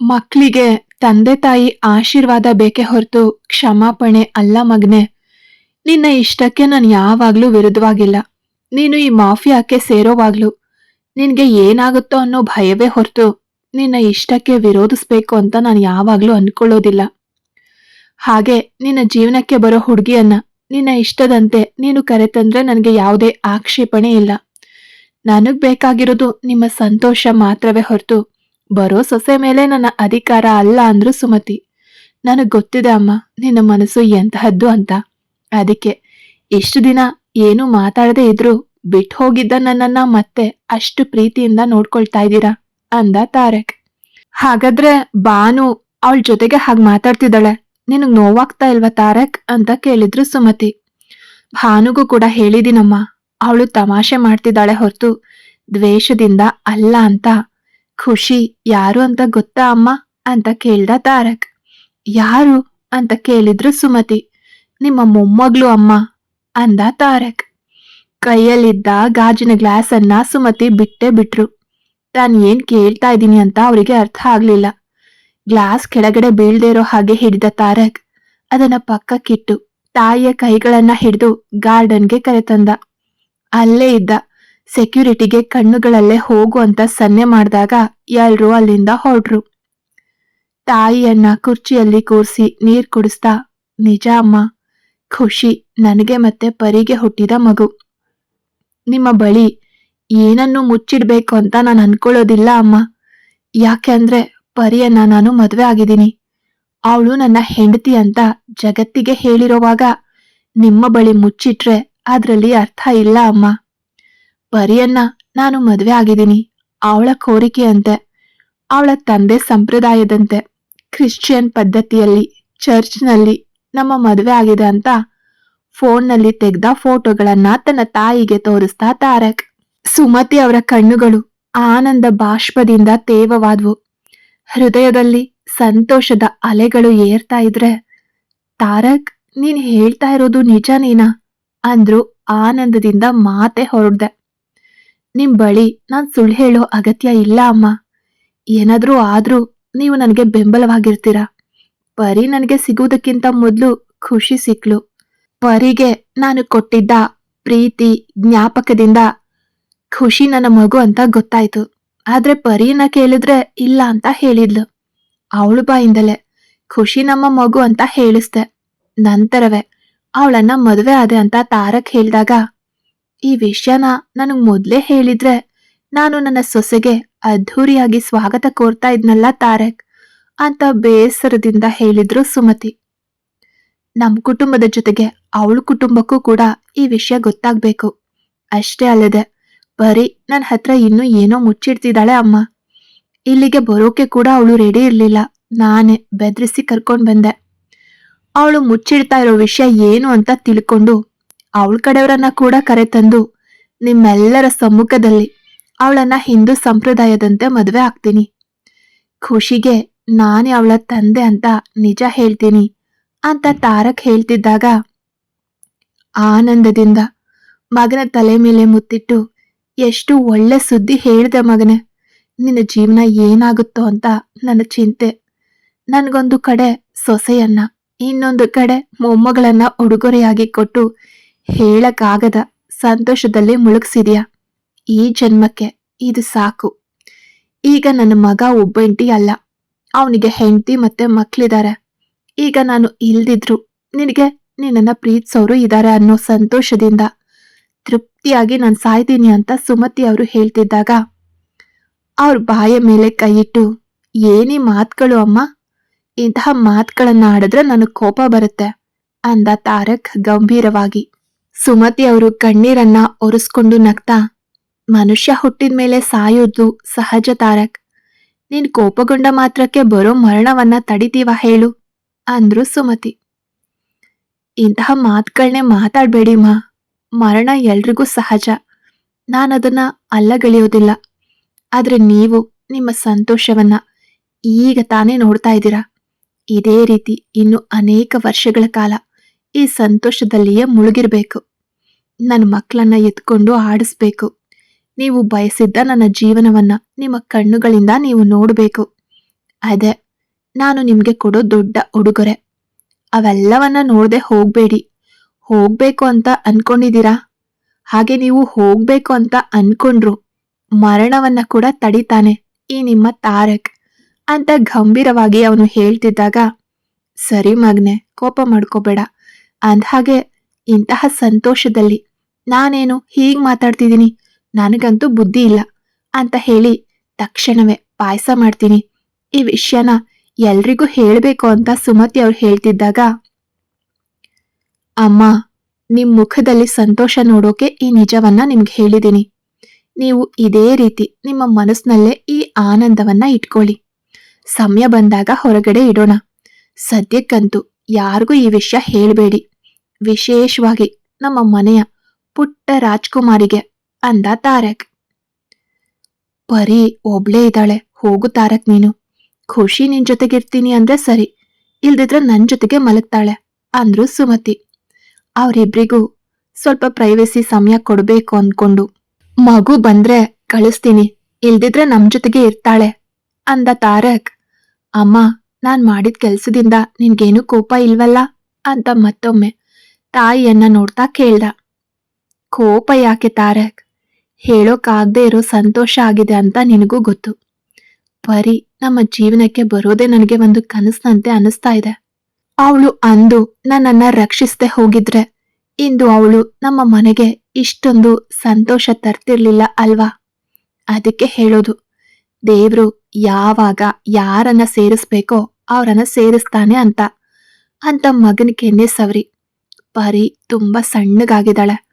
ಮಕ್ಕಳಿಗೆ ತಂದೆ ತಾಯಿ ಆಶೀರ್ವಾದ ಬೇಕೆ ಹೊರತು ಕ್ಷಮಾಪಣೆ ಅಲ್ಲ ಮಗ್ನೆ. ನಿನ್ನ ಇಷ್ಟಕ್ಕೆ ನಾನು ಯಾವಾಗ್ಲೂ ವಿರುದ್ಧವಾಗಿಲ್ಲ. ನೀನು ಈ ಮಾಫಿಯಾಕ್ಕೆ ಸೇರೋವಾಗ್ಲೂ. ನಿನಗೆ ಏನಾಗುತ್ತೋ ಅನ್ನೋ ಭಯವೇ ಹೊರತು ನಿನ್ನ ಇಷ್ಟಕ್ಕೆ ವಿರೋಧಿಸ್ಬೇಕು ಅಂತ ನಾನು ಯಾವಾಗ್ಲೂ ಅನ್ಕೊಳ್ಳೋದಿಲ್ಲ. ಹಾಗೆ ನಿನ್ನ ಜೀವನಕ್ಕೆ ಬರೋ ಹುಡುಗಿಯನ್ನ ನಿನ್ನ ಇಷ್ಟದಂತೆ ನೀನು ಕರೆತಂದ್ರೆ ನನಗೆ ಯಾವುದೇ ಆಕ್ಷೇಪಣೆ ಇಲ್ಲ. ನನಗೆ ಬೇಕಾಗಿರೋದು ನಿಮ್ಮ ಸಂತೋಷ ಮಾತ್ರವೇ ಹೊರತು ಬರೋ ಸೊಸೆ ಮೇಲೆ ನನ್ನ ಅಧಿಕಾರ ಅಲ್ಲ ಅಂದ್ರು ಸುಮತಿ. ನನಗೆ ಗೊತ್ತಿದೆ ಅಮ್ಮ, ನಿನ್ನ ಮನಸ್ಸು ಎಂತಹದ್ದು ಅಂತ. ಅದಕ್ಕೆ ಇಷ್ಟು ದಿನ ಏನು ಮಾತಾಡದೆ ಇದ್ರು ಬಿಟ್ಟು ಹೋಗಿದ್ದ ನನ್ನನ್ನ ಮತ್ತೆ ಅಷ್ಟು ಪ್ರೀತಿಯಿಂದ ನೋಡ್ಕೊಳ್ತಾ ಇದ್ದೀರಾ? ಅಂದ ತಾರಕ್. ಹಾಗಾದ್ರೆ ಬಾನು ಅವಳ ಜೊತೆಗೆ ಹಾಗೆ ಮಾತಾಡ್ತಿದ್ದಾಳೆ. ನಿನಗ್ ನೋವಾಗ್ತಾ ಇಲ್ವಾ ತಾರಕ್? ಅಂತ ಕೇಳಿದ್ರು ಸುಮತಿ. ಭಾನುಗೂ ಕೂಡ ಹೇಳಿದಿನಮ್ಮ, ಅವಳು ತಮಾಷೆ ಮಾಡ್ತಿದ್ದಾಳೆ ಹೊರತು ದ್ವೇಷದಿಂದ ಅಲ್ಲ ಅಂತ. ಖುಷಿ ಯಾರು ಅಂತ ಗೊತ್ತಾ ಅಮ್ಮ? ಅಂತ ಕೇಳ್ದ ತಾರಕ್. ಯಾರು ಅಂತ ಕೇಳಿದ್ರು ಸುಮತಿ. ನಿಮ್ಮ ಮೊಮ್ಮಗಳು ಅಮ್ಮ, ಅಂದ ತಾರಕ್. ಕೈಯಲ್ಲಿದ್ದ ಗಾಜಿನ ಗ್ಲಾಸ್ ಅನ್ನ ಸುಮತಿ ಬಿಟ್ಟೆ ಬಿಟ್ರು. ತಾನ್ ಏನ್ ಕೇಳ್ತಾ ಇದ್ದೀನಿ ಅಂತ ಅವರಿಗೆ ಅರ್ಥ ಆಗ್ಲಿಲ್ಲ. ಗ್ಲಾಸ್ ಕೆಳಗಡೆ ಬೀಳ್ದೇ ಇರೋ ಹಾಗೆ ಹಿಡಿದ ತಾರಕ್ ಅದನ್ನ ಪಕ್ಕಕ್ಕಿಟ್ಟು ತಾಯಿಯ ಕೈಗಳನ್ನ ಹಿಡಿದು ಗಾರ್ಡನ್ಗೆ ಕರೆತಂದ. ಅಲ್ಲೇ ಇದ್ದ ಸೆಕ್ಯೂರಿಟಿಗೆ ಕಣ್ಣುಗಳಲ್ಲೇ ಹೋಗು ಅಂತ ಸನ್ನೆ ಮಾಡಿದಾಗ ಎಲ್ರೂ ಅಲ್ಲಿಂದ ಹೊರಟ್ರು. ತಾಯಿಯನ್ನ ಕುರ್ಚಿಯಲ್ಲಿ ಕೂರಿಸಿ ನೀರ್ ಕುಡಿಸ್ತಾ, ನಿಜ ಅಮ್ಮ, ಖುಷಿ, ನನಗೆ ಮತ್ತೆ ಪರಿಗೆ ಹುಟ್ಟಿದ ಮಗು. ನಿಮ್ಮ ಬಳಿ ಏನನ್ನು ಮುಚ್ಚಿಡ್ಬೇಕು ಅಂತ ನಾನು ಅನ್ಕೊಳ್ಳೋದಿಲ್ಲ ಅಮ್ಮ. ಯಾಕೆಂದ್ರೆ ಪರಿಯನ್ನ ನಾನು ಮದುವೆ ಆಗಿದ್ದೀನಿ. ಅವಳು ನನ್ನ ಹೆಂಡತಿ ಅಂತ ಜಗತ್ತಿಗೆ ಹೇಳಿರೋವಾಗ ನಿಮ್ಮ ಬಳಿ ಮುಚ್ಚಿಟ್ರೆ ಅದರಲ್ಲಿ ಅರ್ಥ ಇಲ್ಲ ಅಮ್ಮ. ಪರಿಯನ್ನ ನಾನು ಮದುವೆ ಆಗಿದ್ದೀನಿ. ಅವಳ ಕೋರಿಕೆಯಂತೆ. ಅವಳ ತಂದೆ ಸಂಪ್ರದಾಯದಂತೆ. ಕ್ರಿಶ್ಚಿಯನ್ ಪದ್ಧತಿಯಲ್ಲಿ, ಚರ್ಚ್ನಲ್ಲಿ ನಮ್ಮ ಮದುವೆ ಆಗಿದೆ ಅಂತ ಫೋನ್ನಲ್ಲಿ ತೆಗೆದ ಫೋಟೋಗಳನ್ನ ತನ್ನ ತಾಯಿಗೆ ತೋರಿಸ್ತಾ ತಾರಕ್. ಸುಮತಿ ಅವರ ಕಣ್ಣುಗಳು ಆನಂದ ಬಾಷ್ಪದಿಂದ ತೇವವಾದ್ವು. ಹೃದಯದಲ್ಲಿ ಸಂತೋಷದ ಅಲೆಗಳು ಏರ್ತಾ ಇದ್ರೆ, ತಾರಕ್, ನೀನ್ ಹೇಳ್ತಾ ಇರೋದು ನಿಜ ನೀನಾ? ಅಂದ್ರು ಆನಂದದಿಂದ ಮಾತೆ ಹೊರಡ್ದೆ. ನಿಮ್ ಬಳಿ ನಾನ್ ಸುಳ್ಳು ಹೇಳೋ ಅಗತ್ಯ ಇಲ್ಲ, ಅಮ್ಮ. ಏನಾದ್ರೂ ಆದ್ರೂ ನೀವು ನನಗೆ ಬೆಂಬಲವಾಗಿರ್ತೀರ? ಪರಿ ನನಗೆ ಸಿಗುವುದಕ್ಕಿಂತ ಮೊದಲು ಖುಷಿ ಸಿಕ್ಲು. ಪರಿಗೆ ನಾನು ಕೊಟ್ಟಿದ್ದ ಪ್ರೀತಿ, ಜ್ಞಾಪಕದಿಂದ ಖುಷಿ ನನ್ನ ಮಗು ಅಂತ ಗೊತ್ತಾಯ್ತು. ಆದ್ರೆ ಪರಿನ ಕೇಳಿದ್ರೆ ಇಲ್ಲ ಅಂತ ಹೇಳಿದ್ಲು. ಅವಳು ಬಾಯಿಂದಲೇ ಖುಷಿ ನಮ್ಮ ಮಗು ಅಂತ ಹೇಳಿಸ್ದೆ. ನಂತರವೇ ಅವಳನ್ನ ಮದುವೆ ಆದೆ ಅಂತ ತಾರಕ್ ಹೇಳ್ದಾಗ ಈ ವಿಷಯನ ನನಗ್ ಮೊದ್ಲೇ ಹೇಳಿದ್ರೆ ನಾನು ನನ್ನ ಸೊಸೆಗೆ ಅದ್ಧೂರಿಯಾಗಿ ಸ್ವಾಗತ ಕೋರ್ತಾ ಇದ್ನಲ್ಲ ತಾರಕ್ ಅಂತ ಬೇಸರದಿಂದ ಹೇಳಿದ್ರು ಸುಮತಿ. ನಮ್ಮ ಕುಟುಂಬದ ಜೊತೆಗೆ ಅವಳ ಕುಟುಂಬಕ್ಕೂ ಕೂಡ ಈ ವಿಷಯ ಗೊತ್ತಾಗ್ಬೇಕು. ಅಷ್ಟೇ ಅಲ್ಲದೆ ಬರೀ ನನ್ನ ಹತ್ರ ಇನ್ನೂ ಏನೋ ಮುಚ್ಚಿಡ್ತಿದ್ದಾಳೆ ಅಮ್ಮ. ಇಲ್ಲಿಗೆ ಬರೋಕೆ ಕೂಡ ಅವಳು ರೆಡಿ ಇರಲಿಲ್ಲ. ನಾನೇ ಬೆದರಿಸಿ ಕರ್ಕೊಂಡು ಬಂದೆ. ಅವಳು ಮುಚ್ಚಿಡ್ತಾ ಇರೋ ವಿಷಯ ಏನು ಅಂತ ತಿಳ್ಕೊಂಡು ಅವಳ ಕಡೆಯವರನ್ನ ಕೂಡ ಕರೆತಂದು ನಿಮ್ಮೆಲ್ಲರ ಸಮ್ಮುಖದಲ್ಲಿ ಅವಳನ್ನ ಹಿಂದೂ ಸಂಪ್ರದಾಯದಂತೆ ಮದುವೆ ಆಗ್ತೀನಿ. ಖುಷಿಗೆ ನಾನೇ ಅವಳ ತಂದೆ ಅಂತ ನಿಜ ಹೇಳ್ತೀನಿ ಅಂತ ತಾರಕ್ ಹೇಳ್ತಿದ್ದಾಗ ಆನಂದದಿಂದ ಮಗನ ತಲೆ ಮೇಲೆ ಮುತ್ತಿಟ್ಟು, ಎಷ್ಟು ಒಳ್ಳೆ ಸುದ್ದಿ ಹೇಳಿದೆ ಮಗನೆ, ನಿನ್ನ ಜೀವನ ಏನಾಗುತ್ತೋ ಅಂತ ನನ್ನ ಚಿಂತೆ. ನನಗೊಂದು ಕಡೆ ಸೊಸೆಯನ್ನ, ಇನ್ನೊಂದು ಕಡೆ ಮೊಮ್ಮಗಳನ್ನ ಉಡುಗೊರೆಯಾಗಿ ಕೊಟ್ಟು ಹೇಳಕ್ಕಾಗದ ಸಂತೋಷದಲ್ಲಿ ಮುಳುಗ್ಸಿದ್ಯಾ? ಈ ಜನ್ಮಕ್ಕೆ ಇದು ಸಾಕು. ಈಗ ನನ್ನ ಮಗ ಒಬ್ಬಂಟಿ ಅಲ್ಲ. ಅವನಿಗೆ ಹೆಂಡತಿ ಮತ್ತೆ ಮಕ್ಕಳಿದ್ದಾರೆ ಈಗ ನಾನು ಇಲ್ದಿದ್ರು ನಿನಗೆ ನಿನ್ನನ್ನ ಪ್ರೀತಿಸೋರು ಇದ್ದಾರೆ ಅನ್ನೋ ಸಂತೋಷದಿಂದ ತೃಪ್ತಿಯಾಗಿ ನಾನು ಸಾಯ್ತೀನಿ ಅಂತ ಸುಮತಿ ಅವರು ಹೇಳ್ತಿದ್ದಾಗ, ಅವ್ರ ಬಾಯ ಮೇಲೆ ಕೈಯಿಟ್ಟು, ಏನೇ ಮಾತುಗಳು ಅಮ್ಮ, ಇಂತಹ ಮಾತುಗಳನ್ನು ಆಡಿದ್ರೆ ನನಗೆ ಕೋಪ ಬರುತ್ತೆ ಅಂದ ತಾರಕ್ ಗಂಭೀರವಾಗಿ. ಸುಮತಿ ಅವರು ಕಣ್ಣೀರನ್ನ ಒರೆಸ್ಕೊಂಡು ನಗ್ತಾ, ಮನುಷ್ಯ ಹುಟ್ಟಿದ ಮೇಲೆ ಸಾಯೋದು ಸಹಜ ತಾರಕ್. ನೀನ್ ಕೋಪಗೊಂಡ ಮಾತ್ರಕ್ಕೆ ಬರೋ ಮರಣವನ್ನ ತಡಿತೀವ ಹೇಳು, ಅಂದ್ರು ಸುಮತಿ. ಇಂತಹ ಮಾತುಗಳನ್ನೇ ಮಾತಾಡಬೇಡಿ ಮಾ. ಮರಣ ಎಲ್ರಿಗೂ ಸಹಜ. ನಾನದನ್ನ ಅಲ್ಲಗಳಿಯೋದಿಲ್ಲ. ಆದ್ರೆ ನೀವು ನಿಮ್ಮ ಸಂತೋಷವನ್ನ ಈಗ ತಾನೇ ನೋಡ್ತಾ ಇದ್ದೀರಾ. ಇದೇ ರೀತಿ ಇನ್ನು ಅನೇಕ ವರ್ಷಗಳ ಕಾಲ. ಈ ಸಂತೋಷದಲ್ಲಿಯೇ ಮುಳುಗಿರ್ಬೇಕು. ನನ್ನ ಮಕ್ಕಳನ್ನ ಎತ್ಕೊಂಡು ಆಡಿಸ್ಬೇಕು. ನೀವು ಬಯಸಿದ್ದ ನನ್ನ ಜೀವನವನ್ನ ನಿಮ್ಮ ಕಣ್ಣುಗಳಿಂದ ನೀವು ನೋಡಬೇಕು. ಅದೇ, ನಾನು ನಿಮಗೆ ಕೊಡೋ ದೊಡ್ಡ ಉಡುಗೊರೆ. ಅವೆಲ್ಲವನ್ನ ನೋಡದೆ ಹೋಗಬೇಡಿ. ಹೋಗ್ಬೇಕು ಅಂತ ಅನ್ಕೊಂಡಿದ್ದೀರಾ? ಹಾಗೆ ನೀವು ಹೋಗ್ಬೇಕು ಅಂತ ಅನ್ಕೊಂಡ್ರು, ಮರಣವನ್ನ ಕೂಡ ತಡಿತಾನೆ ಈ ನಿಮ್ಮ ತಾರಕ್ ಅಂತ ಗಂಭೀರವಾಗಿ ಅವನು ಹೇಳ್ತಿದ್ದಾಗ, ಸರಿ ಮಗ್ನೆ, ಕೋಪ ಮಾಡ್ಕೋಬೇಡ. ಅಂದ್ಹಾಗೆ, ಇಂತಹ ಸಂತೋಷದಲ್ಲಿ ನಾನೇನು ಹೀಗ್ ಮಾತಾಡ್ತಿದ್ದೀನಿ? ನನಗಂತೂ ಬುದ್ಧಿ ಇಲ್ಲ. ಅಂತ ಹೇಳಿ ತಕ್ಷಣವೇ ಪಾಯಸ ಮಾಡ್ತೀನಿ. ಈ ವಿಷಯನ ಎಲ್ರಿಗೂ ಹೇಳಬೇಕು ಅಂತ ಸುಮತಿ ಅವ್ರು ಹೇಳ್ತಿದ್ದಾಗ, ಅಮ್ಮ, ನಿಮ್ ಮುಖದಲ್ಲಿ ಸಂತೋಷ ನೋಡೋಕೆ ಈ ನಿಜವನ್ನ ನಿಮ್ಗೆ ಹೇಳಿದ್ದೀನಿ. ನೀವು ಇದೇ ರೀತಿ ನಿಮ್ಮ ಮನಸ್ಸಿನಲ್ಲೇ ಈ ಆನಂದವನ್ನ ಇಟ್ಕೊಳ್ಳಿ. ಸಮಯ ಬಂದಾಗ ಹೊರಗಡೆ ಇಡೋಣ. ಸದ್ಯಕ್ಕಂತೂ ಯಾರಿಗೂ ಈ ವಿಷಯ ಹೇಳಬೇಡಿ. ವಿಶೇಷವಾಗಿ ನಮ್ಮ ಮನೆಯ ಪುಟ್ಟ ರಾಜ್ಕುಮಾರಿಗೆ ಅಂದ ತಾರಕ್. ಪರಿ ಒಬ್ಳೆ ಇದ್ದಾಳೆ, ಹೋಗು ತಾರಕ್ ನೀನು. ಖುಷಿ ನಿನ್ ಜೊತೆಗಿರ್ತೀನಿ ಅಂದ್ರೆ ಸರಿ, ಇಲ್ದಿದ್ರೆ ನನ್ ಜೊತೆಗೆ ಮಲಗ್ತಾಳೆ ಅಂದ್ರು ಸುಮತಿ. ಅವರಿಬ್ರಿಗೂ ಸ್ವಲ್ಪ ಪ್ರೈವಸಿ ಸಮಯ ಕೊಡ್ಬೇಕು ಅನ್ಕೊಂಡು, ಮಗು ಬಂದ್ರೆ ಕಳಿಸ್ತೀನಿ, ಇಲ್ದಿದ್ರೆ ನಮ್ ಜೊತೆಗೆ ಇರ್ತಾಳೆ ಅಂದ ತಾರಕ್. ಅಮ್ಮ ನಾನ್ ಮಾಡಿದ ಕೆಲ್ಸದಿಂದ ನಿನ್ಗೇನು ಕೋಪ ಇಲ್ವಲ್ಲ? ಅಂತ ಮತ್ತೊಮ್ಮೆ ತಾಯಿಯನ್ನ ನೋಡ್ತಾ ಕೇಳ್ದ. ಕೋಪ ಯಾಕೆ ತಾರಕ್? ಹೇಳೋಕಾಗ್ದೇ ಇರೋ ಸಂತೋಷ ಆಗಿದೆ ಅಂತ ನಿನಗೂ ಗೊತ್ತು. ಪರಿ ನಮ್ಮ ಜೀವನಕ್ಕೆ ಬರೋದೇ ನನಗೆ ಒಂದು ಕನಸಿನಂತೆ ಅನಿಸ್ತಾ ಇದೆ. ಅವಳು ಅಂದು ನನ್ನನ್ನ ರಕ್ಷಿಸದೆ ಹೋಗಿದ್ರೆ ಇಂದು ಅವಳು ನಮ್ಮ ಮನೆಗೆ ಇಷ್ಟೊಂದು ಸಂತೋಷ ತರ್ತಿರ್ಲಿಲ್ಲ ಅಲ್ವಾ? ಅದಕ್ಕೆ ಹೇಳೋದು, ದೇವ್ರು ಯಾವಾಗ ಯಾರನ್ನ ಸೇರಿಸ್ಬೇಕೋ ಅವರನ್ನ ಸೇರಿಸ್ತಾನೆ ಅಂತ. ಅಂತ ಮಗನ ಕೆನ್ನೆ ಸವರಿ. ಪರಿ ತುಂಬಾ ಸಣ್ಣಗಾಗಿದ್ದಾಳೆ.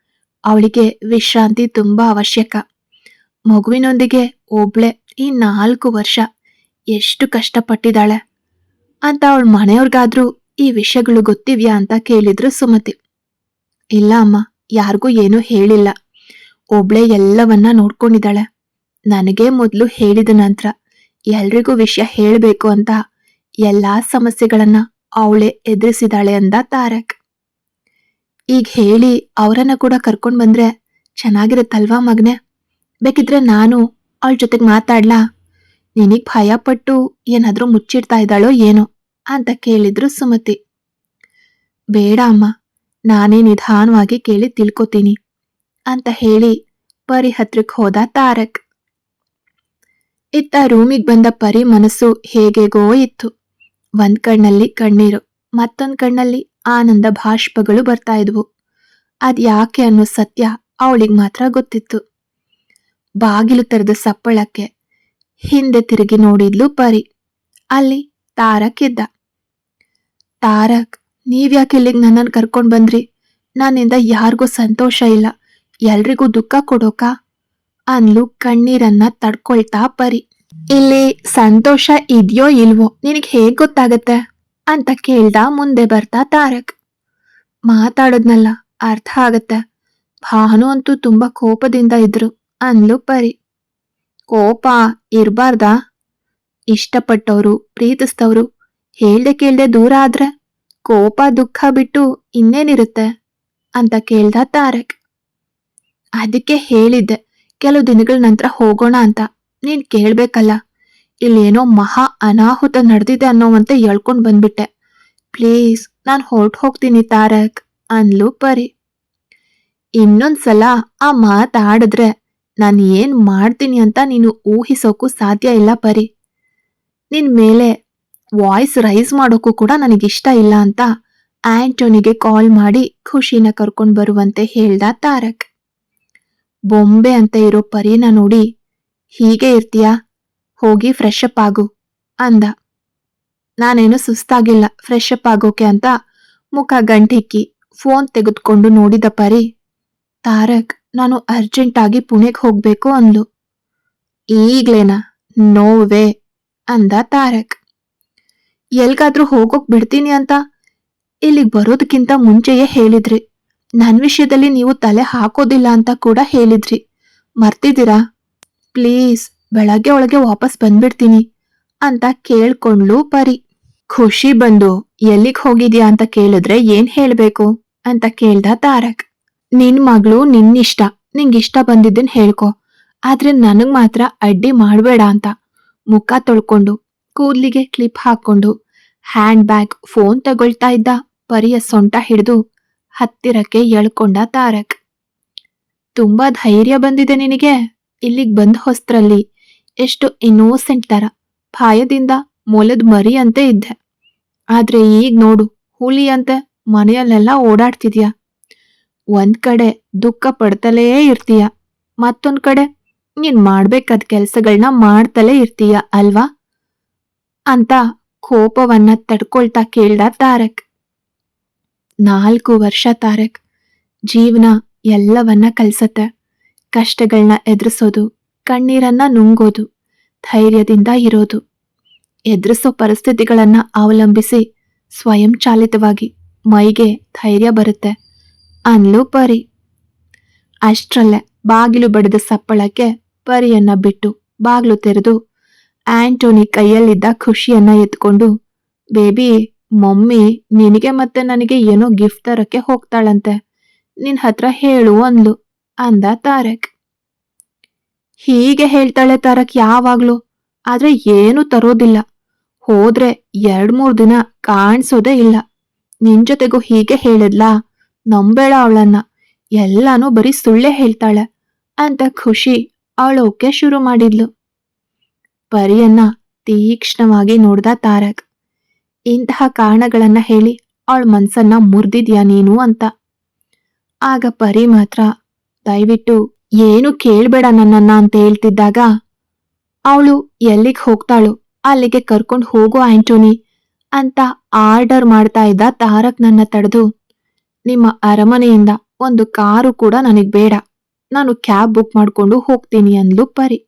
ಅವಳಿಗೆ ವಿಶ್ರಾಂತಿ ತುಂಬಾ ಅವಶ್ಯಕ. ಮಗುವಿನೊಂದಿಗೆ ಒಬ್ಳೆ ಈ ನಾಲ್ಕು ವರ್ಷ ಎಷ್ಟು ಕಷ್ಟಪಟ್ಟಿದ್ದಾಳೆ. ಅಂತ ಅವಳ ಮನೆಯವ್ರಿಗಾದ್ರೂ ಈ ವಿಷಯಗಳು ಗೊತ್ತಿವ್ಯಾ ಅಂತ ಕೇಳಿದ್ರು ಸುಮತಿ. ಇಲ್ಲ ಅಮ್ಮ, ಯಾರಿಗೂ ಏನೂ ಹೇಳಿಲ್ಲ. ಒಬ್ಳೆ ಎಲ್ಲವನ್ನ ನೋಡ್ಕೊಂಡಿದ್ದಾಳೆ. ನನಗೆ ಮೊದಲು ಹೇಳಿದ ನಂತರ ಎಲ್ರಿಗೂ ವಿಷಯ ಹೇಳಬೇಕು ಅಂತ ಎಲ್ಲಾ ಸಮಸ್ಯೆಗಳನ್ನ ಅವಳೆ ಎದುರಿಸಿದಾಳೆ ಅಂದ ತಾರಕ್. ಈಗ ಹೇಳಿ ಅವರನ್ನ ಕೂಡ ಕರ್ಕೊಂಡ್ ಬಂದ್ರೆ ಚೆನ್ನಾಗಿರುತ್ತಲ್ವಾ ಮಗ್ನೆ? ಬೇಕಿದ್ರೆ ನಾನು ಅವಳ ಜೊತೆಗೆ ಮಾತಾಡ್ಲಾ? ನಿನಗ್ ಭಯ ಪಟ್ಟು ಏನಾದ್ರೂ ಮುಚ್ಚಿಡ್ತಾ ಇದ್ದಾಳೋ ಏನೋ ಅಂತ ಕೇಳಿದ್ರು ಸುಮತಿ. ಬೇಡ ಅಮ್ಮ, ನಾನೇ ನಿಧಾನವಾಗಿ ಕೇಳಿ ತಿಳ್ಕೊತೀನಿ ಅಂತ ಹೇಳಿ ಪರಿ ಹತ್ರಕ್ ಹೋದ ತಾರಕ್. ಇತ್ತ ರೂಮಿಗೆ ಬಂದ ಪರಿ ಮನಸ್ಸು ಹೇಗೆಗೋ ಇತ್ತು. ಒಂದ್ ಕಣ್ಣಲ್ಲಿ ಕಣ್ಣೀರು, ಮತ್ತೊಂದ್ ಕಣ್ಣಲ್ಲಿ ಆನಂದ ಭಾಷ್ಪಗಳು ಬರ್ತಾ ಇದ್ವು. ಅದ್ ಯಾಕೆ ಅನ್ನೋ ಸತ್ಯ ಅವಳಿಗೆ ಮಾತ್ರ ಗೊತ್ತಿತ್ತು. ಬಾಗಿಲು ತೆರೆದ ಸಪ್ಪಳಕ್ಕೆ ಹಿಂದೆ ತಿರುಗಿ ನೋಡಿದ್ಲು ಪರಿ. ಅಲ್ಲಿ ತಾರಕ್ ಇದ್ದ ತಾರಕ್ ನೀವ್ಯಾಕೆ ಇಲ್ಲಿಗೆ ನನ್ನನ್ನು ಕರ್ಕೊಂಡು ಬಂದ್ರಿ? ನನ್ನಿಂದ ಯಾರಿಗೂ ಸಂತೋಷ ಇಲ್ಲ. ಎಲ್ರಿಗೂ ದುಃಖ ಕೊಡೋಕ? ಅನ್ಲು ಕಣ್ಣೀರನ್ನ ತಡ್ಕೊಳ್ತಾ ಪರಿ. ಇಲ್ಲಿ ಸಂತೋಷ ಇದೆಯೋ ಇಲ್ವೋ, ನಿನಗೆ ಹೇಗ್ ಗೊತ್ತಾಗತ್ತೆ? ಅಂತ ಕೇಳ್ದ ಮುಂದೆ ಬರ್ತಾ ತಾರಕ್. ಮಾತಾಡೋದ್ನಲ್ಲ, ಅರ್ಥ ಆಗತ್ತೆ. ಭಾನು ಅಂತೂ ತುಂಬಾ ಕೋಪದಿಂದ ಇದ್ರು ಅನ್ಲು ಪರಿ. ಕೋಪ ಇರಬಾರ್ದಾ? ಇಷ್ಟಪಟ್ಟವರು, ಪ್ರೀತಿಸ್ತವ್ರು, ಹೇಳ್ದೆ ಕೇಳ್ದೆ ದೂರ ಆದ್ರೆ ಕೋಪ ದುಃಖ ಬಿಟ್ಟು ಇನ್ನೇನಿರುತ್ತೆ? ಅಂತ ಕೇಳ್ದ ತಾರಕ್. ಅದಕ್ಕೆ ಹೇಳಿದ್ದೆ ಕೆಲವು ದಿನಗಳ ನಂತರ ಹೋಗೋಣ ಅಂತ. ನೀನ್ ಕೇಳ್ಬೇಕಲ್ಲ. ಇಲ್ಲೇನೋ ಮಹಾ ಅನಾಹುತ ನಡೆದಿದೆ ಅನ್ನೋವಂತೆ ಹೇಳ್ಕೊಂಡ್ ಬಂದ್ಬಿಟ್ಟೆ. ಪ್ಲೀಸ್, ನಾನು ಹೊರಟು ಹೋಗ್ತೀನಿ ತಾರಕ್ ಅನ್ಲು ಪರಿ. ಇನ್ನೊಂದ್ಸಲ ಆ ಮಾತಾಡಿದ್ರೆ ನಾನು ಏನ್ ಮಾಡ್ತೀನಿ ಅಂತ ನೀನು ಊಹಿಸೋಕು ಸಾಧ್ಯ ಇಲ್ಲ ಪರಿ. ನಿನ್ ಮೇಲೆ ವಾಯ್ಸ್ ರೈಸ್ ಮಾಡೋಕ್ಕೂ ಕೂಡ ನನಗಿಷ್ಟ ಇಲ್ಲ ಅಂತ ಆಂಟೋನಿಗೆ ಕಾಲ್ ಮಾಡಿ ಖುಷಿನ ಕರ್ಕೊಂಡು ಬರುವಂತೆ ಹೇಳ್ದ ತಾರಕ್. ಬೊಂಬೆ ಅಂತ ಇರೋ ಪರಿನ ನೋಡಿ, ಹೀಗೆ ಇರ್ತೀಯಾ? ಹೋಗಿ ಫ್ರೆಶ್ ಆಗು, ಅಂದ. ನಾನೇನು ಸುಸ್ತಾಗಿಲ್ಲ ಫ್ರೆಶ್ ಅಪ್ ಆಗೋಕೆ ಅಂತ ಮುಖ ಗಂಟಿಕ್ಕಿ ಫೋನ್ ತೆಗೆದುಕೊಂಡು ನೋಡಿದ ಪರಿ, ತಾರಕ್, ನಾನು ಅರ್ಜೆಂಟ್ ಆಗಿ ಪುಣೆಗೆ ಹೋಗ್ಬೇಕು ಅಂದ್ಲು. ಈಗ್ಲೇನಾ? ನೋವೇ ಅಂದ ತಾರಕ್. ಎಲ್ಗಾದ್ರೂ ಹೋಗೋಕ್ ಬಿಡ್ತೀನಿ ಅಂತ ಇಲ್ಲಿಗೆ ಬರೋದಕ್ಕಿಂತ ಮುಂಚೆಯೇ ಹೇಳಿದ್ರಿ. ನನ್ ವಿಷಯದಲ್ಲಿ ನೀವು ತಲೆ ಹಾಕೋದಿಲ್ಲ ಅಂತ ಕೂಡ ಹೇಳಿದ್ರಿ. ಮರ್ತಿದ್ದೀರಾ? ಪ್ಲೀಸ್, ಬೆಳಗ್ಗೆ ಒಳಗೆ ವಾಪಸ್ ಬಂದ್ಬಿಡ್ತೀನಿ ಅಂತ ಕೇಳ್ಕೊಂಡ್ಲು ಪರಿ. ಖುಷಿ ಬಂದು, ಎಲ್ಲಿಗ್ ಹೋಗಿದ್ಯಾ ಅಂತ ಕೇಳಿದ್ರೆ ಏನ್ ಹೇಳ್ಬೇಕು ಅಂತ ಕೇಳ್ದ ತಾರಕ್. ನಿನ್ ಮಗಳು ನಿನ್ನಿಷ್ಟ ಇಷ್ಟ ಬಂದಿದ್ದನ್ ಹೇಳ್ಕೊ. ಆದ್ರೆ ನನಗ್ ಮಾತ್ರ ಅಡ್ಡಿ ಮಾಡ್ಬೇಡ ಅಂತ. ಮುಖ ತೊಳ್ಕೊಂಡು, ಕೂದ್ಲಿಗೆ ಕ್ಲಿಪ್ ಹಾಕೊಂಡು ಹ್ಯಾಂಡ್ ಬ್ಯಾಗ್, ಫೋನ್ ತಗೊಳ್ತಾ ಇದ್ದ, ಪರಿಯ ಸೊಂಟ ಹಿಡಿದು ಹತ್ತಿರಕ್ಕೆ ಎಳ್ಕೊಂಡ ತಾರಕ್. ತುಂಬಾ ಧೈರ್ಯ ಬಂದಿದೆ ನಿನಗೆ. ಇಲ್ಲಿಗ್ ಬಂದ್ ಹೊಸ್ತ್ರಲ್ಲಿ. ಎಷ್ಟು ಇನ್ನೋಸೆಂಟ್ ತರ. ಭಯದಿಂದ ಮೊಲದ ಮರಿ ಅಂತೆ ಇದ್ದೆ. ಆದ್ರೆ ಈಗ ನೋಡು ಹುಲಿ ಅಂತೆ ಮನೆಯಲ್ಲೆಲ್ಲ ಓಡಾಡ್ತಿದ್ಯಾ? ಒಂದ್ ಕಡೆ ದುಃಖ ಪಡ್ತಲೇ ಇರ್ತೀಯ? ಮತ್ತೊಂದ್ ಕಡೆ, ನೀನ್ ಮಾಡ್ಬೇಕಾದ ಕೆಲ್ಸಗಳನ್ನ ಮಾಡ್ತಲೇ ಇರ್ತೀಯ ಅಲ್ವಾ? ಅಂತ ಕೋಪವನ್ನ ತಡ್ಕೊಳ್ತಾ ಕೇಳ್ದ ತಾರಕ್. ನಾಲ್ಕು ವರ್ಷ ತಾರಕ್. ಜೀವನ ಎಲ್ಲವನ್ನ ಕಲ್ಸತ್ತೆ. ಕಷ್ಟಗಳನ್ನ ಎದುರಿಸೋದು, ಕಣ್ಣೀರನ್ನ ನುಂಗೋದು, ಧೈರ್ಯದಿಂದ ಇರೋದು. ಎದುರಿಸೋ ಪರಿಸ್ಥಿತಿಗಳನ್ನ ಅವಲಂಬಿಸಿ ಸ್ವಯಂ ಚಾಲಿತವಾಗಿ ಮೈಗೆ ಧೈರ್ಯ ಬರುತ್ತೆ. ಅನ್ಲು ಪರಿ. ಅಷ್ಟರಲ್ಲೇ ಬಾಗಿಲು ಬಡಿದ ಸಪ್ಪಳಕ್ಕೆ ಪರಿಯನ್ನ ಬಿಟ್ಟು ಬಾಗಿಲು ತೆರೆದು ಆಂಟೋನಿ ಕೈಯಲ್ಲಿದ್ದ ಖುಷಿಯನ್ನ ಎತ್ಕೊಂಡು, ಬೇಬಿ ಮಮ್ಮಿ, ನಿನಗೆ ಮತ್ತೆ ನನಗೆ ಏನೋ ಗಿಫ್ಟ್ ತರಕ್ಕೆ ಹೋಗ್ತಾಳಂತೆ. ನಿನ್ ಹತ್ರ ಹೇಳು ಅಂದ್ಲು, ಅಂದ ತಾರಕ್. ಹೀಗೆ ಹೇಳ್ತಾಳೆ ತಾರಕ್ ಯಾವಾಗ್ಲೂ, ಆದ್ರೆ ಏನು ತರೋದಿಲ್ಲ. ಹೋದ್ರೆ ಎರಡ್ ಮೂರ್ ದಿನ ಕಾಣಿಸೋದೇ ಇಲ್ಲ. ನಿನ್ ಜೊತೆಗೂ ಹೀಗೆ ಹೇಳಿದ್ಲಾ? ನಂಬೇಳ ಅವಳನ್ನ. ಎಲ್ಲಾನು ಬರೀ ಸುಳ್ಳೆ ಹೇಳ್ತಾಳೆ ಅಂತ ಖುಷಿ ಅವಳೋಕೆ ಶುರು ಮಾಡಿದ್ಲು. ಪರಿಯನ್ನ ತೀಕ್ಷ್ಣವಾಗಿ ನೋಡ್ದ ತಾರಕ್. ಇಂತಹ ಕಾರಣಗಳನ್ನ ಹೇಳಿ ಅವಳ ಮನ್ಸನ್ನ ಮುರಿದಿದ್ಯಾ ನೀನು ಅಂತ. ಆಗ ಪರಿ ಮಾತ್ರ ದಯವಿಟ್ಟು ಏನು ಕೇಳ್ಬೇಡ ನನ್ನನ್ನ ಅಂತ ಹೇಳ್ತಿದ್ದಾಗ ಅವಳು ಎಲ್ಲಿಗೆ ಹೋಗ್ತಾಳೋ ಅಲ್ಲಿಗೆ ಕರ್ಕೊಂಡು ಹೋಗು ಆಂಟೋನಿ ಅಂತ ಆರ್ಡರ್ ಮಾಡ್ತಾ ಇದ್ದ ತಾರಕ್ ನನ್ನ ತಡೆದು, ನಿಮ್ಮ ಅರಮನೆಯಿಂದ ಒಂದು ಕಾರು ಕೂಡ ನನಗೆ ಬೇಡ, ನಾನು ಕ್ಯಾಬ್ ಬುಕ್ ಮಾಡ್ಕೊಂಡು ಹೋಗ್ತೀನಿ ಅಂದ್ಲು ಪರಿ.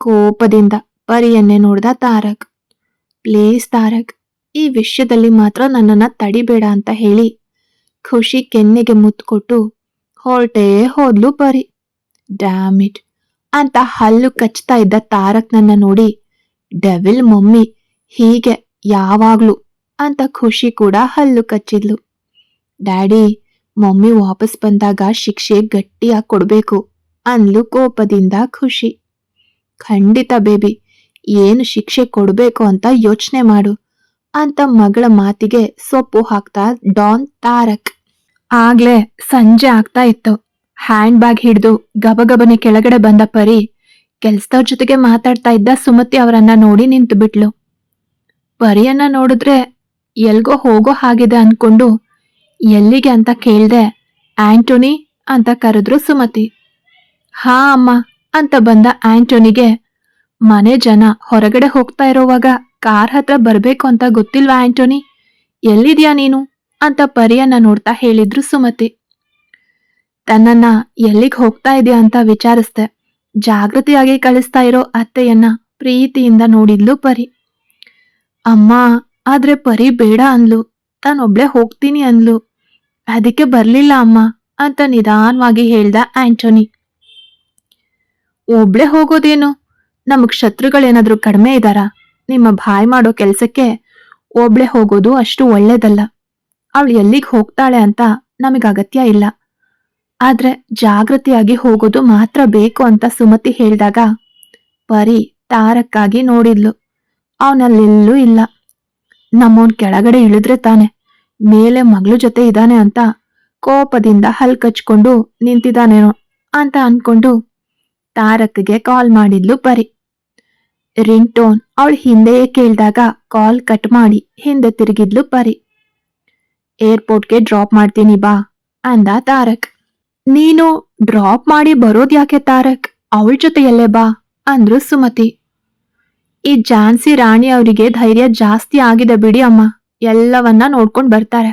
ಕೋಪದಿಂದ ಪರಿಯನ್ನೇ ನೋಡ್ದ ತಾರಕ್. ಪ್ಲೀಸ್ ತಾರಕ್, ಈ ವಿಷಯದಲ್ಲಿ ಮಾತ್ರ ನನ್ನನ್ನ ತಡಿಬೇಡ ಅಂತ ಹೇಳಿ. ಖುಷಿ ಕೆನ್ನೆಗೆ ಮುತ್ಕೊಟ್ಟು, ಹೊರಟೇ ಹೋದ್ಲು ಡ್ಯಾಮ್ ಇಟ್ ಅಂತ ಹಲ್ಲು ಕಚ್ತಾ ಇದ್ದ ತಾರಕ್ ನನ್ನ ನೋಡಿ, ಡೆವಿಲ್ ಮಮ್ಮಿ, ಹೀಗೆ ಯಾವಾಗ್ಲೂ ಅಂತ ಖುಷಿ ಕೂಡ ಹಲ್ಲು ಕಚ್ಚಿದ್ಲು. ಡ್ಯಾಡಿ, ಮಮ್ಮಿ ವಾಪಸ್ ಬಂದಾಗ ಶಿಕ್ಷೆ ಗಟ್ಟಿಯಾಗಿ ಕೊಡ್ಬೇಕು ಅನ್ಲು ಕೋಪದಿಂದ ಖುಷಿ. ಖಂಡಿತ ಬೇಬಿ ಏನು ಶಿಕ್ಷೆ ಕೊಡಬೇಕು ಅಂತ ಯೋಚನೆ ಮಾಡು ಅಂತ ಮಗಳ ಮಾತಿಗೆ ಸೊಪ್ಪು ಹಾಕ್ತಾ ಡಾನ್ ತಾರಕ್. ಆಗ್ಲೇ ಸಂಜೆ ಆಗ್ತಾ ಇತ್ತು. ಹ್ಯಾಂಡ್ ಬ್ಯಾಗ್ ಹಿಡಿದು ಗಬಗಬನೆ ಕೆಳಗಡೆ ಬಂದ ಪರಿ ಕೆಲ್ಸದವ್ರ ಜೊತೆಗೆ ಮಾತಾಡ್ತಾ ಇದ್ದ ಸುಮತಿ ಅವರನ್ನ ನೋಡಿ ನಿಂತು ಬಿಟ್ಲು. ಪರಿಯನ್ನ ನೋಡಿದ್ರೆ ಎಲ್ಗೋ ಹೋಗೋ ಹಾಗಿದೆ ಅನ್ಕೊಂಡು ಎಲ್ಲಿಗೆ ಅಂತ ಕೇಳ್ದೆ ಆಂಟೋನಿ ಅಂತ ಕರೆದ್ರು ಸುಮತಿ. ಹಾ ಅಮ್ಮ ಅಂತ ಬಂದ ಆಂಟೋನಿಗೆ ಮನೆ ಜನ ಹೊರಗಡೆ ಹೋಗ್ತಾ ಇರೋವಾಗ ಕಾರ್ ಹತ್ರ ಬರ್ಬೇಕು ಅಂತ ಗೊತ್ತಿಲ್ವಾ ಆಂಟೋನಿ? ಎಲ್ಲಿದ್ಯಾ ನೀನು? ಅಂತ ಪರಿಯನ್ನ ನೋಡ್ತಾ ಹೇಳಿದ್ರು ಸುಮತಿ. ತನ್ನನ್ನ ಎಲ್ಲಿಗ್ ಹೋಗ್ತಾ ಇದೆಯಾ ಅಂತ ವಿಚಾರಿಸ್ದೆ. ಜಾಗೃತಿಯಾಗಿ ಕಳಿಸ್ತಾ ಇರೋ ಅತ್ತೆಯನ್ನ ಪ್ರೀತಿಯಿಂದ ನೋಡಿದ್ಲು ಪರಿ. ಅಮ್ಮ, ಆದ್ರೆ ಪರಿ ಬೇಡ ಅಂದ್ಲು. ತಾನೊಬ್ಳೆ ಹೋಗ್ತೀನಿ ಅಂದ್ಲು. ಅದಕ್ಕೆ ಬರ್ಲಿಲ್ಲ ಅಮ್ಮ ಅಂತ ನಿಧಾನವಾಗಿ ಹೇಳ್ದ ಆಂಟೋನಿ. ಒಬ್ಳೆ ಹೋಗೋದೇನು? ನಮಗ್ ಶತ್ರುಗಳೇನಾದ್ರೂ ಕಡಿಮೆ ಇದ್ದಾರಾ ನಿಮ್ಮ ಬಾಯ್ ಮಾಡೋ ಕೆಲ್ಸಕ್ಕೆ ಒಬ್ಳೆ ಹೋಗೋದು ಅಷ್ಟು ಒಳ್ಳೇದಲ್ಲ. ಅವಳು ಎಲ್ಲಿಗೆ ಹೋಗ್ತಾಳೆ ಅಂತ ನಮಗ್ ಅಗತ್ಯ ಇಲ್ಲ. ಆದ್ರೆ ಜಾಗೃತಿಯಾಗಿ ಹೋಗೋದು ಮಾತ್ರ ಬೇಕು ಅಂತ ಸುಮತಿ ಹೇಳಿದಾಗ ಪರಿ ತಾರಕ್ಕಾಗಿ ನೋಡಿದ್ಲು. ಅವನಲ್ಲೆಲ್ಲೂ ಇಲ್ಲ. ನಮ್ಮವನ್ ಕೆಳಗಡೆ ಇಳಿದ್ರೆ ತಾನೆ. ಮೇಲೆ ಮಗಳು ಜೊತೆ ಇದ್ದಾನೆ ಅಂತ ಕೋಪದಿಂದ ಹಲ್ ಕಚ್ಕೊಂಡು ನಿಂತಿದ್ದಾನೇನೋ ಅಂತ ಅನ್ಕೊಂಡು ತಾರಕ್ಗೆ ಕಾಲ್ ಮಾಡಿದ್ಲು ಪರಿ. ರಿಂಗ್ ಟೋನ್ ಅವಳು ಹಿಂದೆಯೇ ಕೇಳಿದಾಗ ಕಾಲ್ ಕಟ್ ಮಾಡಿ ಹಿಂದೆ ತಿರುಗಿದ್ಲು ಪರಿ. ಏರ್ಪೋರ್ಟ್ಗೆ ಡ್ರಾಪ್ ಮಾಡ್ತೀನಿ ಬಾ ಅಂದ ತಾರಕ್. ನೀನು ಡ್ರಾಪ್ ಮಾಡಿ ಬರೋದ್ ಯಾಕೆ ತಾರಕ್? ಅವಳ ಜೊತೆಯಲ್ಲೇ ಬಾ ಅಂದ್ರು ಸುಮತಿ. ಈ ಝಾನ್ಸಿ ರಾಣಿ ಅವರಿಗೆ ಧೈರ್ಯ ಜಾಸ್ತಿ ಆಗಿದೆ ಬಿಡಿ ಅಮ್ಮ, ಎಲ್ಲವನ್ನ ನೋಡ್ಕೊಂಡು ಬರ್ತಾರೆ.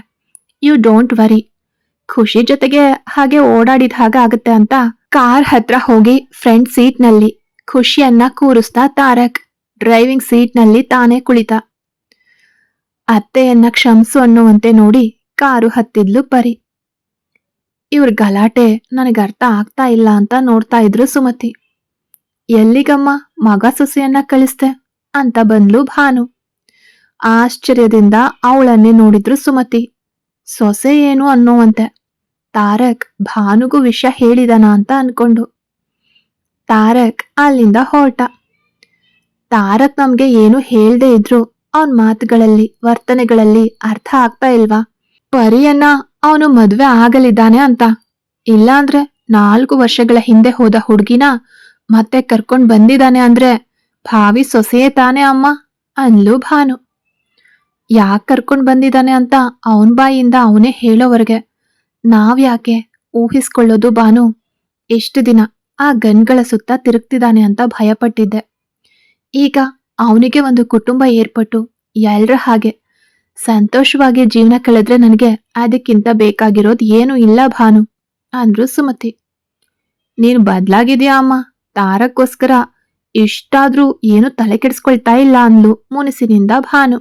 You don't worry. ಖುಷಿ ಜೊತೆಗೆ ಹಾಗೆ ಓಡಾಡಿದ ಹಾಗೆ ಆಗುತ್ತೆ ಅಂತ ಕಾರ್ ಹತ್ರ ಹೋಗಿ ಫ್ರಂಟ್ ಸೀಟ್ನಲ್ಲಿ ಖುಷಿಯನ್ನ ಕೂರಿಸ್ತಾ ತಾರಕ್ ಡ್ರೈವಿಂಗ್ ಸೀಟ್ನಲ್ಲಿ ತಾನೇ ಕುಳಿತ. ಅತ್ತೆಯನ್ನ ಕ್ಷಮಿಸು ಅನ್ನುವಂತೆ ನೋಡಿ ಕಾರು ಹತ್ತಿದ್ಲು ಪರಿ. ಇವ್ರ ಗಲಾಟೆ ನನಗೆ ಅರ್ಥ ಆಗ್ತಾ ಇಲ್ಲ ಅಂತ ನೋಡ್ತಾ ಇದ್ರು ಸುಮತಿ. ಎಲ್ಲಿಗಮ್ಮ ಮಗ ಸೊಸೆಯನ್ನ ಕಳಿಸ್ದೆ ಅಂತ ಬಂದ್ಲು ಭಾನು. ಆಶ್ಚರ್ಯದಿಂದ ಅವಳನ್ನೇ ನೋಡಿದ್ರು ಸುಮತಿ. ಸೊಸೆ ಏನು ಅನ್ನುವಂತೆ. ತಾರಕ್ ಭಾನುಗೂ ವಿಷಯ ಹೇಳಿದನ ಅಂತ ಅನ್ಕೊಂಡು. ತಾರಕ್ ಅಲ್ಲಿಂದ ಹೊರಟ. ತಾರಕ್ ನಮ್ಗೆ ಏನು ಹೇಳ್ದೆ ಇದ್ರು ಅವನ್ ಮಾತುಗಳಲ್ಲಿ, ವರ್ತನೆಗಳಲ್ಲಿ ಅರ್ಥ ಆಗ್ತಾ ಇಲ್ವಾ? ಪರಿಯನ್ನ ಅವನು ಮದ್ವೆ ಆಗಲಿದ್ದಾನೆ ಅಂತ. ಇಲ್ಲಾಂದ್ರೆ ನಾಲ್ಕು ವರ್ಷಗಳ ಹಿಂದೆ ಹೋದ ಹುಡ್ಗಿನ ಮತ್ತೆ ಕರ್ಕೊಂಡ್ ಬಂದಿದ್ದಾನೆ ಅಂದ್ರೆ ಭಾವಿ ಸೊಸೆಯೇ ತಾನೆ ಅಮ್ಮ ಅನ್ಲು ಭಾನು. ಯಾಕೆ ಕರ್ಕೊಂಡ್ ಬಂದಿದ್ದಾನೆ ಅಂತ ಅವನ್ ಬಾಯಿಯಿಂದ ಅವನೇ ಹೇಳೋವರೆಗೆ. ನಾವ್ಯಾಕೆ ಊಹಿಸ್ಕೊಳ್ಳೋದು ಭಾನು? ಎಷ್ಟು ದಿನ ಆ ಗನ್ಗಳ ಸುತ್ತ ತಿರುಗ್ತಿದ್ದಾನೆ ಅಂತ ಭಯಪಟ್ಟಿದ್ದೆ. ಈಗ ಅವನಿಗೆ ಒಂದು ಕುಟುಂಬ ಏರ್ಪಟ್ಟು ಎಲ್ರ ಹಾಗೆ ಸಂತೋಷವಾಗಿ ಜೀವನ ಕಳೆದ್ರೆ ನನಗೆ ಅದಕ್ಕಿಂತ ಬೇಕಾಗಿರೋದು ಏನೂ ಇಲ್ಲ ಭಾನು, ಅಂದ್ರು ಸುಮತಿ. ನೀನು ಬದಲಾಗಿದ್ಯಾ ಅಮ್ಮ? ತಾರಕ್ಕೋಸ್ಕರ ಇಷ್ಟಾದ್ರೂ ಏನು ತಲೆ ಕೆಡಿಸ್ಕೊಳ್ತಾ ಇಲ್ಲ ಅಂದ್ಲು ಮುನಿಸಿನಿಂದ ಭಾನು.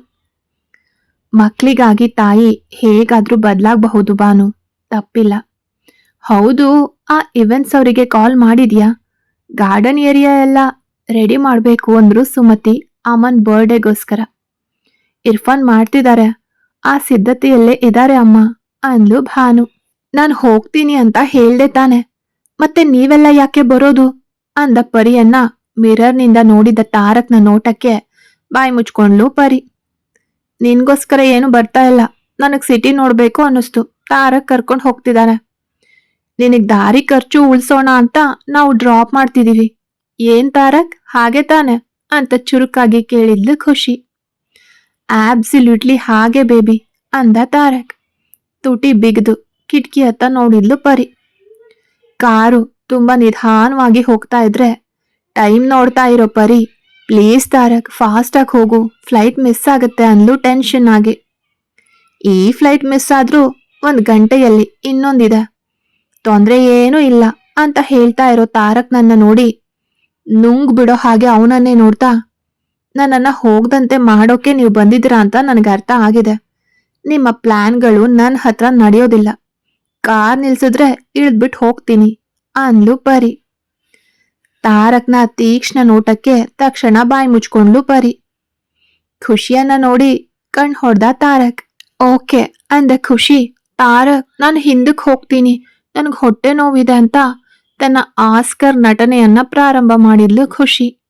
ಮಕ್ಕಳಿಗಾಗಿ ತಾಯಿ ಹೇಗಾದ್ರೂ ಬದಲಾಗಬಹುದು ಭಾನು, ತಪ್ಪಿಲ್ಲ. ಹೌದು, ಆ ಇವೆಂಟ್ಸ್ ಅವರಿಗೆ ಕಾಲ್ ಮಾಡಿದ್ಯಾ? ಗಾರ್ಡನ್ ಏರಿಯಾ ಎಲ್ಲ ರೆಡಿ ಮಾಡಬೇಕು ಅಂದ್ರು ಸುಮತಿ ಅಮ್ಮನ್ ಬರ್ಡೇಗೋಸ್ಕರ ಇರ್ಫಾನ್ ಮಾಡ್ತಿದ್ದಾರೆ ಆ ಸಿದ್ಧತೆಯಲ್ಲೇ ಇದ್ದಾರೆ ಅಮ್ಮ ಅಂದ್ಲು ಭಾನು. ನಾನು ಹೋಗ್ತೀನಿ ಅಂತ ಹೇಳ್ದೆ ತಾನೆ. ಮತ್ತೆ ನೀವೆಲ್ಲ ಯಾಕೆ ಬರೋದು? ಅಂದ ಪರಿಯನ್ನ ಮಿರರ್ನಿಂದ ನೋಡಿದ ತಾರಕ್ನ ನೋಟಕ್ಕೆ ಬಾಯಿ ಮುಚ್ಕೊಂಡ್ಲು ಪರಿ. ನಿನ್ಗೋಸ್ಕರ ಏನು ಬರ್ತಾ ಇಲ್ಲ. ನನಗೆ ಸಿಟಿ ನೋಡ್ಬೇಕು ಅನ್ನಿಸ್ತು. ತಾರಕ್ ಕರ್ಕೊಂಡು ಹೋಗ್ತಿದ್ದಾನೆ ನಿನಗ್ ದಾರಿ ಖರ್ಚು ಉಳ್ಸೋಣ ಅಂತ ನಾವು ಡ್ರಾಪ್ ಮಾಡ್ತಿದೀವಿ. ಏನ್ ತಾರಕ್? ಹಾಗೆ ತಾನೆ ಅಂತ ಚುರುಕಾಗಿ ಕೇಳಿದ್ಲು ಖುಷಿ. ಆಬ್ಸಲ್ಯೂಟ್ಲಿ ಹಾಗೆ ಬೇಬಿ ಅಂದ ತಾರಕ್. ತುಟಿ ಬಿಗಿದು ಕಿಟಕಿ ಹತ್ತ ನೋಡಿದ್ಲು ಪರಿ. ಕಾರು ತುಂಬಾ ನಿಧಾನವಾಗಿ ಹೋಗ್ತಾ ಇದ್ರೆ ಟೈಮ್ ನೋಡ್ತಾ ಇರೋ ಪರಿ ಪ್ಲೀಸ್ ತಾರಕ್ ಫಾಸ್ಟ್ ಆಗಿ ಹೋಗು. ಫ್ಲೈಟ್ ಮಿಸ್ ಆಗುತ್ತೆ ಅಂದ್ಲು ಟೆನ್ಷನ್ ಆಗಿ. ಈ ಫ್ಲೈಟ್ ಮಿಸ್ ಆದ್ರೂ ಒಂದ್ ಗಂಟೆಯಲ್ಲಿ ಇನ್ನೊಂದಿದೆ. ತೊಂದ್ರೆ ಏನೂ ಇಲ್ಲ ಅಂತ ಹೇಳ್ತಾ ಇರೋ ತಾರಕ್ ನನ್ನ ನೋಡಿ ನುಂಗ್ ಬಿಡೋ ಹಾಗೆ ಅವನನ್ನೇ ನೋಡ್ತಾ, ನನ್ನನ್ನ ಹೋಗ್ದಂತೆ ಮಾಡೋಕೆ ನೀವು ಬಂದಿದ್ದೀರಾ ಅಂತ ನನಗೆ ಅರ್ಥ ಆಗಿದೆ. ನಿಮ್ಮ ಪ್ಲಾನ್ಗಳು ನನ್ನ ಹತ್ರ ನಡೆಯೋದಿಲ್ಲ. ಕಾರ್ ನಿಲ್ಸಿದ್ರೆ ಇಳಿದ್ಬಿಟ್ಟು ಹೋಗ್ತೀನಿ ಅಂದ್ಲು ಪರಿ. ತಾರಕ್ನ ತೀಕ್ಷ್ಣ ನೋಟಕ್ಕೆ ತಕ್ಷಣ ಬಾಯಿ ಮುಚ್ಕೊಂಡ್ಲು ಪರಿ. ಖುಷಿಯನ್ನ ನೋಡಿ ಕಣ್ ಹೊಡ್ದ ತಾರಕ್, ಓಕೆ ಅಂದ ಖುಷಿ, ತಾರಕ್, ನಾನು ಹಿಂದಕ್ಕೆ ಹೋಗ್ತೀನಿ. ನನಗೆ ಹೊಟ್ಟೆ ನೋವಿದೆ ಅಂತ ತನ್ನ ಆಸ್ಕರ್ ನಟನೆಯನ್ನ ಪ್ರಾರಂಭ ಮಾಡಿದ್ಲು ಖುಷಿ.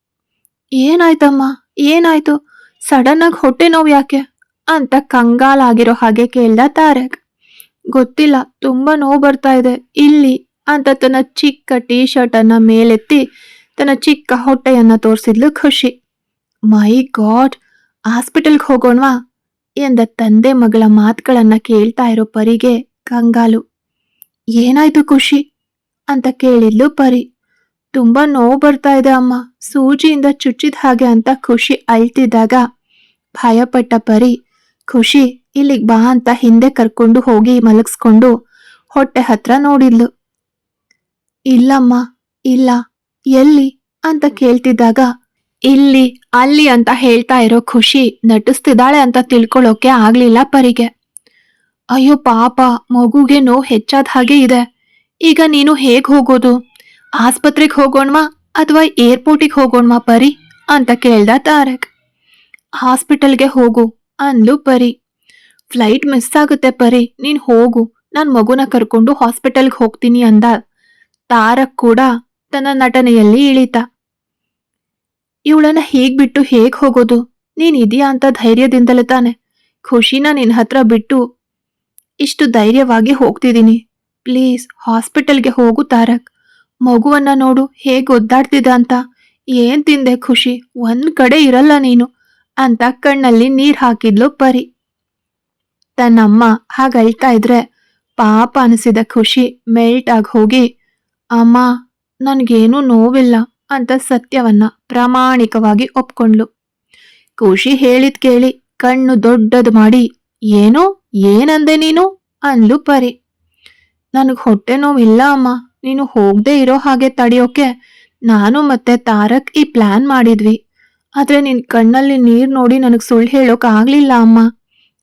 ಏನಾಯ್ತಮ್ಮ? ಏನಾಯ್ತು? ಸಡನ್ ಆಗಿ ಹೊಟ್ಟೆ ನೋವು ಯಾಕೆ? ಅಂತ ಕಂಗಾಲಾಗಿರೋ ಹಾಗೆ ಕೇಳ್ದ ತಾರಕ್. ಗೊತ್ತಿಲ್ಲ, ತುಂಬಾ ನೋವು ಬರ್ತಾ ಇದೆ, ಇಲ್ಲಿ ಅಂತ ತನ್ನ ಚಿಕ್ಕ ಟೀ ಶರ್ಟ್ ಅನ್ನ ಮೇಲೆತ್ತಿ ತನ್ನ ಚಿಕ್ಕ ಹೊಟ್ಟೆಯನ್ನ ತೋರಿಸಿದ್ಲು ಖುಷಿ. ಮೈ ಗಾಡ್, ಹಾಸ್ಪಿಟಲ್ಗೆ ಹೋಗೋಣವಾ? ಎಂದ ತಂದೆ ಮಗಳ ಮಾತುಗಳನ್ನ ಕೇಳ್ತಾ ಇರೋ ಪರಿಗೆ ಕಂಗಾಲು. ಏನಾಯ್ತು ಖುಷಿ? ಅಂತ ಕೇಳಿದ್ಲು ಪರಿ. ತುಂಬಾ ನೋವು ಬರ್ತಾ ಇದೆ ಅಮ್ಮ. ಸೂಜಿಯಿಂದ ಚುಚ್ಚಿದ ಹಾಗೆ ಅಂತ ಖುಷಿ ಅಳ್ತಿದ್ದಾಗ ಭಯಪಟ್ಟ ಪರಿ, ಖುಷಿ, ಇಲ್ಲಿಗೆ ಬಾ ಅಂತ ಹಿಂದೆ ಕರ್ಕೊಂಡು ಹೋಗಿ ಮಲಗಿಸ್ಕೊಂಡು ಹೊಟ್ಟೆ ಹತ್ರ ನೋಡಿದ್ಲು. ಇಲ್ಲಮ್ಮ, ಇಲ್ಲ. ಎಲ್ಲಿ? ಅಂತ ಕೇಳ್ತಿದ್ದಾಗ, ಇಲ್ಲಿ, ಅಲ್ಲಿ ಅಂತ ಹೇಳ್ತಾ ಇರೋ ಖುಷಿ ನಟಿಸ್ತಿದ್ದಾಳೆ ಅಂತ ತಿಳ್ಕೊಳ್ಳೋಕೆ ಆಗ್ಲಿಲ್ಲ ಪರಿಗೆ. ಅಯ್ಯೋ ಪಾಪ, ಮಗುಗೆ ನೋವು ಹೆಚ್ಚಾದ ಹಾಗೆ ಇದೆ. ಈಗ ನೀನು ಹೇಗ್ ಹೋಗೋದು? ಆಸ್ಪತ್ರೆಗೆ ಹೋಗೋಣ್ಮಾ ಅಥವಾ ಏರ್ಪೋರ್ಟಿಗೆ ಹೋಗೋಣ್ಮಾ ಪರಿ? ಅಂತ ಕೇಳ್ದ ತಾರಕ್. ಹಾಸ್ಪಿಟಲ್ಗೆ ಹೋಗು ಅಂದ್ಲು ಪರಿ. ಫ್ಲೈಟ್ ಮಿಸ್ ಆಗುತ್ತೆ ಪರಿ, ನೀನ್ ಹೋಗು. ನಾನು ಮಗುನ ಕರ್ಕೊಂಡು ಹಾಸ್ಪಿಟಲ್ಗೆ ಹೋಗ್ತೀನಿ ಅಂದ. ತಾರಕ್ ಕೂಡ ತನ್ನ ನಟನೆಯಲ್ಲಿ ಇಳಿತ. ಇವಳನ್ನ ಹೇಗ್ ಬಿಟ್ಟು ಹೇಗ್ ಹೋಗೋದು? ನೀನ್ ಇದೆಯಾ ಅಂತ ಧೈರ್ಯದಿಂದಲೇ ತಾನೆ. ಖುಷಿನ ನಿನ್ ಹತ್ರ ಬಿಟ್ಟು ಇಷ್ಟು ಧೈರ್ಯವಾಗಿ ಹೋಗ್ತಿದ್ದೀನಿ. ಪ್ಲೀಸ್, ಹಾಸ್ಪಿಟಲ್ಗೆ ಹೋಗು ತಾರಕ್. ಮಗುವನ್ನ ನೋಡು, ಹೇಗೆ ಒದ್ದಾಡ್ತಿದ್ದ ಅಂತ. ಏನ್ ತಿಂದೆ ಖುಷಿ, ಒಂದ್ ಕಡೆ ಇರಲ್ಲ ನೀನು. ಅಂತ ಕಣ್ಣಲ್ಲಿ ನೀರ್ ಹಾಕಿದ್ಲು ಪರಿ. ತನ್ನಮ್ಮ ಹಾಗಳ್ತಾ ಇದ್ರೆ ಪಾಪ ಅನಿಸಿದ ಖುಷಿ ಮೆಲ್ಟ್ ಆಗಿ ಹೋಗಿ, ಅಮ್ಮ, ನನಗೇನೂ ನೋವಿಲ್ಲ ಅಂತ ಸತ್ಯವನ್ನ ಪ್ರಾಮಾಣಿಕವಾಗಿ ಒಪ್ಕೊಂಡ್ಲು. ಖುಷಿ ಹೇಳಿದ್ ಕೇಳಿ ಕಣ್ಣು ದೊಡ್ಡದು ಮಾಡಿ ಏನೋ ಏನಂದೆ ನೀನು ಅಂದ್ಲು ಪರಿ. ನನಗೆ ಹೊಟ್ಟೆ ನೋವಿಲ್ಲ ಅಮ್ಮ. ನೀನು ಹೋಗದೆ ಇರೋ ಹಾಗೆ ತಡೆಯೋಕೆ ನಾನು ಮತ್ತೆ ತಾರಕ್ ಈ ಪ್ಲಾನ್ ಮಾಡಿದ್ವಿ. ಆದ್ರೆ ನಿನ್ನ ಕಣ್ಣಲ್ಲಿ ನೀರು ನೋಡಿ ನನಗೆ ಸುಳ್ಳು ಹೇಳೋಕ್ ಆಗ್ಲಿಲ್ಲ ಅಮ್ಮ.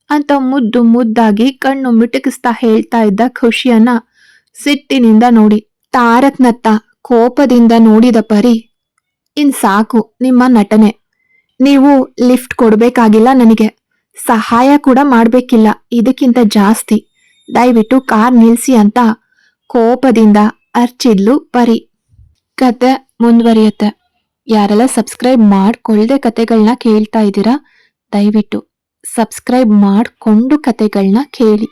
ಅಂತ ಮುದ್ದು ಮುದ್ದಾಗಿ ಕಣ್ಣು ಮಿಟುಕಿಸ್ತಾ ಹೇಳ್ತಾ ಇದ್ದ ಖುಷಿಯನ್ನ ಸಿಟ್ಟಿನಿಂದ ನೋಡಿ. ತಾರಕ್ನತ್ತ ಕೋಪದಿಂದ ನೋಡಿದ ಪರಿ, ಇನ್ ಸಾಕು ನಿಮ್ಮ ನಟನೆ. ನೀವು ಲಿಫ್ಟ್ ಕೊಡಬೇಕಾಗಿಲ್ಲ ನನಗೆ. ಸಹಾಯ ಕೂಡ ಮಾಡಬೇಕಿಲ್ಲ. ಇದಕ್ಕಿಂತ ಜಾಸ್ತಿ. ದಯವಿಟ್ಟು ಕಾರ್ ನಿಲ್ಸಿ ಅಂತ ಕೋಪದಿಂದ ಅರ್ಚಿದ್ಲು ಪರಿ. ಕತೆ ಮುಂದುವರಿಯುತ್ತೆ. ಯಾರೆಲ್ಲ ಸಬ್ಸ್ಕ್ರೈಬ್ ಮಾಡ್ಕೊಳ್ಳದೆ ಕತೆಗಳನ್ನ ಕೇಳ್ತಾ ಇದ್ದೀರಾ, ದಯವಿಟ್ಟು ಸಬ್ಸ್ಕ್ರೈಬ್ ಮಾಡಿಕೊಂಡು ಕತೆಗಳನ್ನ ಕೇಳಿ.